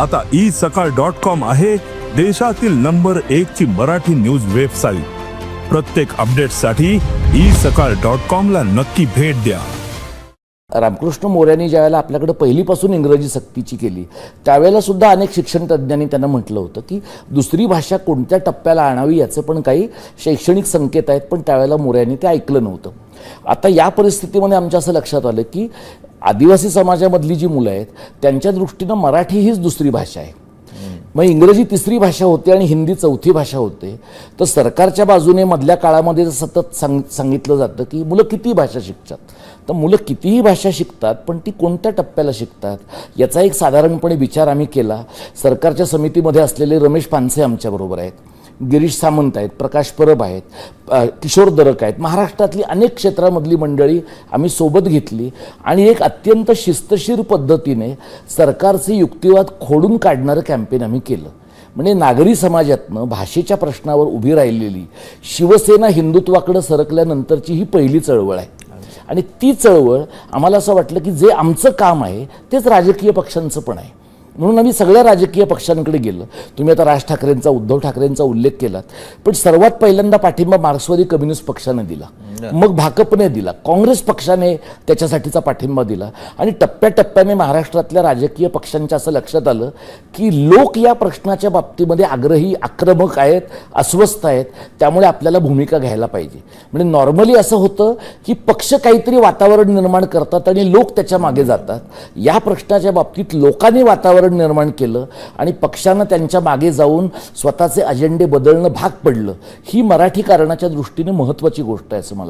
आता ई सकाळ dot com आहे देशातील नंबर एक ची मराठी न्यूज वेबसाईट. प्रत्येक अपडेटसाठी ई सकाळ डॉट कॉम ला नक्की भेट द्या. रामकृष्ण मोऱ्यांनी ज्यावेळेला आपल्याकडे पहिलीपासून इंग्रजी सक्तीची केली त्यावेळेला सुद्धा अनेक शिक्षण तज्ज्ञांनी त्यांना म्हटलं होतं की दुसरी भाषा कोणत्या टप्प्याला आणावी याचं पण काही शैक्षणिक संकेत आहेत पण त्यावेळेला मोऱ्यांनी ते ऐकलं नव्हतं. आता या परिस्थितीमध्ये आमच्या असं लक्षात आलं की आदिवासी समाजामधली जी मुलं आहेत त्यांच्या दृष्टीनं मराठी हीच दुसरी भाषा आहे. मग इंग्रजी तिसरी भाषा होते आणि हिंदी चौथी भाषा होते. तर सरकारच्या बाजूने मधल्या काळामध्ये जर सतत सांग सांगितलं जातं की मुलं किती भाषा शिकतात. तर मुलं कितीही भाषा शिकतात पण ती कोणत्या टप्प्याला शिकतात याचा एक साधारणपणे विचार आम्ही केला. सरकारच्या समितीमध्ये असलेले रमेश पानसे आमच्याबरोबर आहेत. गिरीश सामंत आहेत प्रकाश परब आहेत किशोर दरक आहेत. महाराष्ट्रातली अनेक क्षेत्रामधली मंडळी आम्ही सोबत घेतली आणि एक अत्यंत शिस्तशीर पद्धतीने सरकारचे युक्तिवाद खोडून काढणारं कॅम्पेन आम्ही केलं. म्हणजे नागरी समाजातनं भाषेच्या प्रश्नावर उभी राहिलेली शिवसेना हिंदुत्वाकडे सरकल्यानंतरची ही पहिली चळवळ आहे. आणि ती चळवळ आम्हाला असं वाटलं की जे आमचं काम आहे तेच राजकीय पक्षांचं पण आहे. म्हणून आम्ही सगळ्या राजकीय पक्षांकडे गेलो. तुम्ही आता राज ठाकरेंचा उद्धव ठाकरेंचा उल्लेख केलात. पण सर्वात पहिल्यांदा पाठिंबा मार्क्सवादी कम्युनिस्ट पक्षानं दिला. मग भाकपने दिला काँग्रेस पक्षाने त्याच्यासाठीचा पाठिंबा दिला. आणि टप्प्याटप्प्याने महाराष्ट्रातल्या राजकीय पक्षांच्या असं लक्षात आलं की लोक या प्रश्नाच्या बाबतीमध्ये आग्रही आक्रमक आहेत अस्वस्थ आहेत त्यामुळे आपल्याला भूमिका घ्यायला पाहिजे. म्हणजे नॉर्मली असं होतं की पक्ष काहीतरी वातावरण निर्माण करतात आणि लोक त्याच्यामागे जातात. या प्रश्नाच्या बाबतीत लोकांनी वातावरण निर्माण केलं आणि पक्षानं त्यांच्या मागे जाऊन स्वतःचे अजेंडे बदलणं भाग पडलं. ही मराठी कारणाच्या दृष्टीने महत्त्वाची गोष्ट आहे असं मला